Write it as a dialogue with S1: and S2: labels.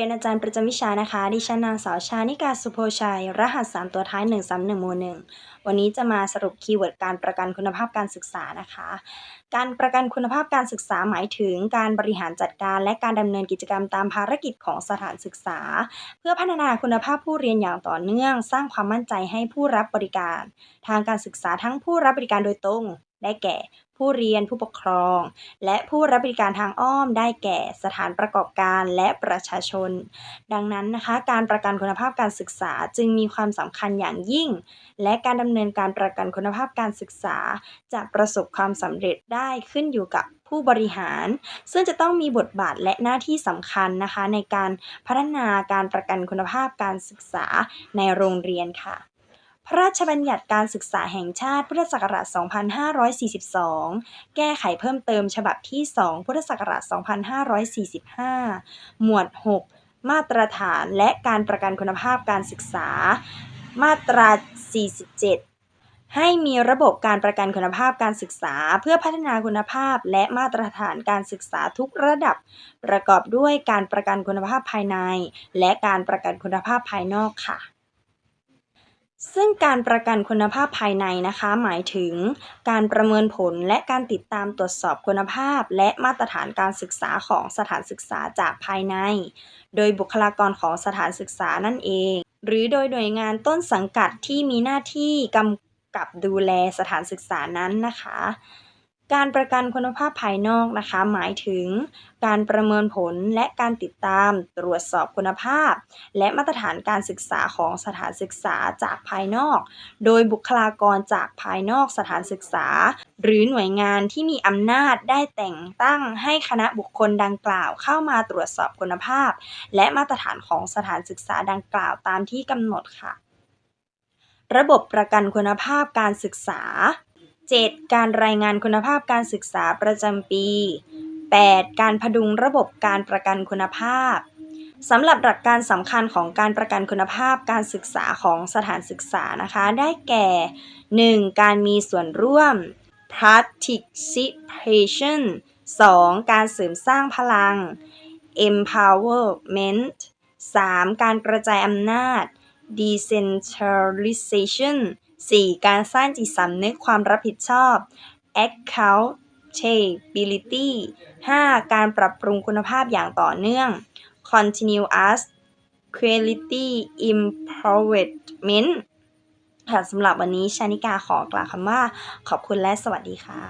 S1: เรียนอาจารย์ประจำวิชานะคะ ดิฉันนางสาวชานิกาสุโพชัย รหัส 3 ตัวท้าย 131หมู่1วันนี้จะมาสรุปคีย์เวิร์ดการประกันคุณภาพการศึกษานะคะ การประกันคุณภาพการศึกษาหมายถึงการบริหารจัดการและการดำเนินกิจกรรมตามภารกิจของสถานศึกษา เพื่อพัฒนาคุณภาพผู้เรียนอย่างต่อเนื่อง สร้างความมั่นใจให้ผู้รับบริการ ทางการศึกษาทั้งผู้รับบริการโดยตรงได้แก่ ผู้เรียนผู้ปกครอง และผู้รับบริการทางอ้อมได้แก่สถานประกอบการและประชาชน ดังนั้นนะคะ การประกันคุณภาพการศึกษาจึงมีความสำคัญอย่างยิ่ง และการดำเนินการประกันคุณภาพการศึกษา จะประสบความสำเร็จได้ขึ้นอยู่กับผู้บริหาร ซึ่งจะต้องมีบทบาทและหน้าที่สำคัญนะคะ ในการพัฒนาการประกันคุณภาพการศึกษาในโรงเรียนค่ะ พระราชบัญญัติการศึกษาแห่งชาติพุทธศักราช 2542 แก้ไขเพิ่มเติมฉบับที่ 2 พุทธศักราช 2545 หมวด 6 มาตรฐานและการประกันคุณภาพการศึกษา มาตรา 47ให้มีระบบการประกันคุณภาพการศึกษา เพื่อพัฒนาคุณภาพและมาตรฐานการศึกษาทุกระดับ ประกอบด้วยการประกันคุณภาพภายใน และการประกันคุณภาพภายนอกค่ะ ซึ่งการประกันคุณภาพภายในนะคะ หมายถึง การประเมินผลและการติดตามตรวจสอบคุณภาพ และมาตรฐานการศึกษาของสถานศึกษาจากภายใน โดยบุคลากรของสถานศึกษานั่นเอง หรือโดยหน่วยงานต้นสังกัดที่มีหน้าที่กำกับดูแลสถานศึกษานั้นนะคะ การประกันคุณภาพภายนอกนะคะ หมายถึงการประเมินผลและการติดตามตรวจสอบคุณภาพ และมาตรฐานการศึกษาของสถานศึกษาจากภายนอก โดยบุคลากรจากภายนอกสถานศึกษา หรือหน่วยงานที่มีอำนาจได้แต่งตั้งให้คณะบุคคลดังกล่าวเข้ามาตรวจสอบคุณภาพ และมาตรฐานของสถานศึกษาดังกล่าวตามที่กำหนดค่ะ ระบบประกันคุณภาพการศึกษา 7. การรายงานคุณภาพการศึกษาประจำปี 8. การพดุงระบบการประกันคุณภาพสำหรับหลักการสำคัญของการประกันคุณภาพการศึกษาของสถานศึกษานะคะ ได้แก่ 1. การมีส่วนร่วม participation 2. การเสริมสร้างพลัง empowerment 3. การกระจายอำนาจ decentralization 4. การสร้างจิตสำนึกความรับผิดชอบ accountability 5. การปรับปรุงคุณภาพอย่างต่อเนื่อง continuous quality improvement ค่ะสำหรับวันนี้ชานิกาขอกล่าวคำว่า ขอบคุณและสวัสดีค่ะ